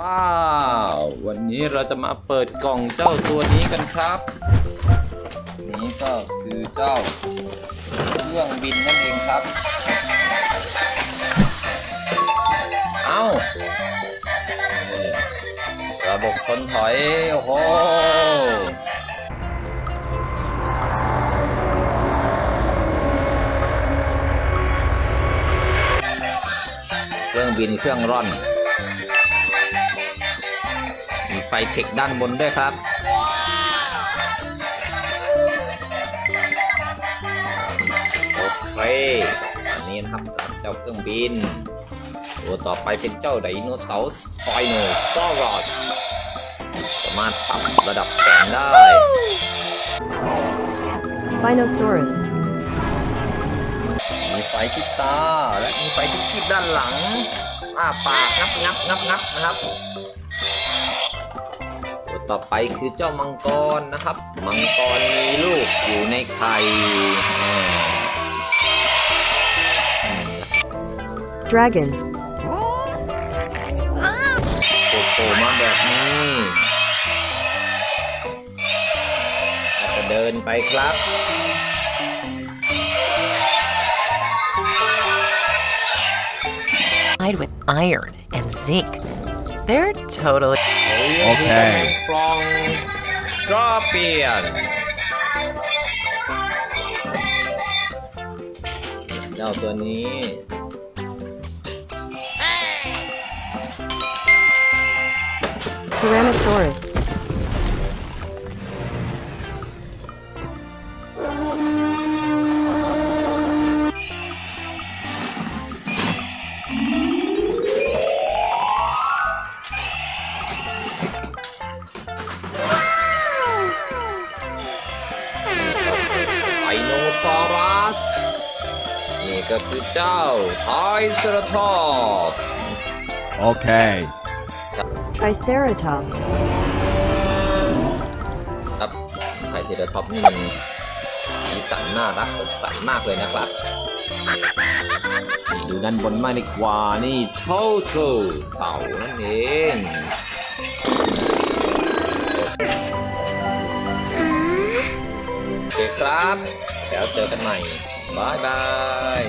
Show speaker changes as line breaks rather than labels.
ว้าว วันนี้เราจะมาเปิดกล่องเจ้าตัวนี้กันครับ นี้ก็คือเจ้าเครื่องบินนั่นเองครับ เอ้าระบบชนถอย โอ้โหเครื่องบินเครื่องร่อน ฟเทคด้านบนด้วยครับ โอเคอันนี้นะครับสำหรับเจ้าเครื่องบิน ตัวต่อไปเป็นเจ้าไดโนเสาร์สไปโนซอรัสสามารถปรับระดับแสงได้
Spinosaurus.
มีไฟที่ตาและมีไฟที่คีบด้านหลังอ้าปากงับงับงับงับนะครับ ตัวต่อไปคือเจ้ามังกรนะครับ มังกรมีลูกอยู่ในไข่อ่า
Dragon.
โผล่มาแบบนี้แล้วก็เดินไปครับ
Made with iron and zinc. They're totally
โอเคกล่องสกอร์เปียนเจ้าตัวนี้
Tyrannosaurus.
ไดโนซอรัส นี่ก็คือเจ้าไทรเซราทอปส์
Okay.
Triceratops.
ครับไทรเซราทอปส์นี่มันสีสันน่ารักสดใสมากเลยนะครับ นี่ดูด้านบนมากดีกว่านี่โชโชเต่านั่นเอง ครับ แล้วเจอกันใหม่บายบาย